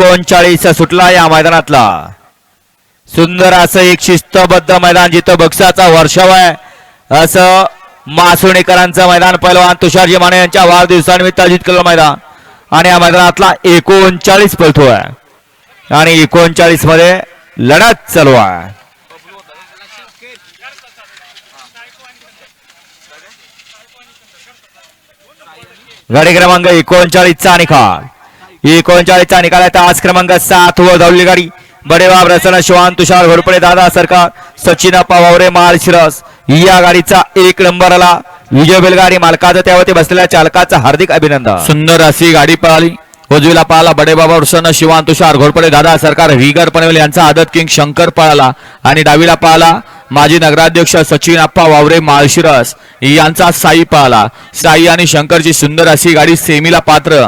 एकोणचाळीस सुटला या मैदानातला. सुंदर असं एक शिस्तबद्ध मैदान जिथं बक्षाचा वर्षाव आहे. असं मासुणेकरांचं मैदान पहिलवान तुषारजी माने यांच्या वाढदिवसानिमित्त आयोजित केलेलं मैदान. आणि या मैदानातला एकोणचाळीस पळतो आहे. आणि एकोणचाळीसमध्ये लढत चालू आहे. गाडी क्रमांक एकोणचाळीसचा निकाल एकोणचाळीसचा निकाल आहे आज क्रमांक सात व धावली गाडी. बडेबाब रचना शिवान तुषार घोरपडे दादा सरकार सचिन पवावरे वावरे शिरस. या गाडीचा एक नंबर आला. विजय बेलगाडी मालकाचा त्यावरती बसलेल्या चालकाचा हार्दिक अभिनंदन. सुंदर अशी गाडी पळाली. उजवीला पळाला बडेबाबा रचना शिवान तुषार घोरपडे दादा सरकार विगर पनवेल यांचा आदत किंग शंकर पळाला. आणि डावीला पळाला माजी नगराध्यक्ष सचिन अप्पा वावरे माळशिरस यांचा साई पळाला. साई आणि शंकरची सुंदर अशी गाडी सेमीला पात्र.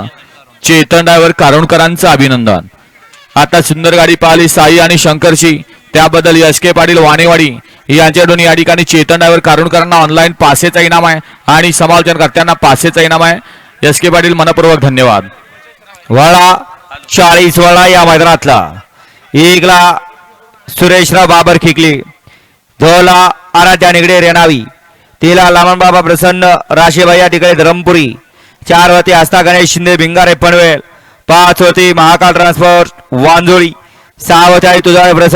चेतन ड्रायव्हर कारुणकरांचं अभिनंदन. आता सुंदर गाडी पाहिली साई आणि शंकरची. त्याबद्दल एस के पाटील वाणेवाडी यांच्याकडून या ठिकाणी चेतन ड्रायव्हर कारुणकरांना ऑनलाईन पासेचा इनाम आहे आणि समालोचनकर्त्यांना पासेचा इनाम आहे. एस के पाटील मनपूर्वक धन्यवाद. वळा चाळीस वळा या मैदानातला. एकला सुरेशराव बाबर खिकली. दोला आराध्या निगडे रेणावी. तिला लामण बाबा प्रसन्न राशेबाई या ठिकाणी धरमपुरी. चार होती आस्था गणेश शिंदे भिंगारे पनवेल. पाच होती महाकाल ट्रान्सपोर्ट वांजोळी. सहा होती तुझा प्रसन्न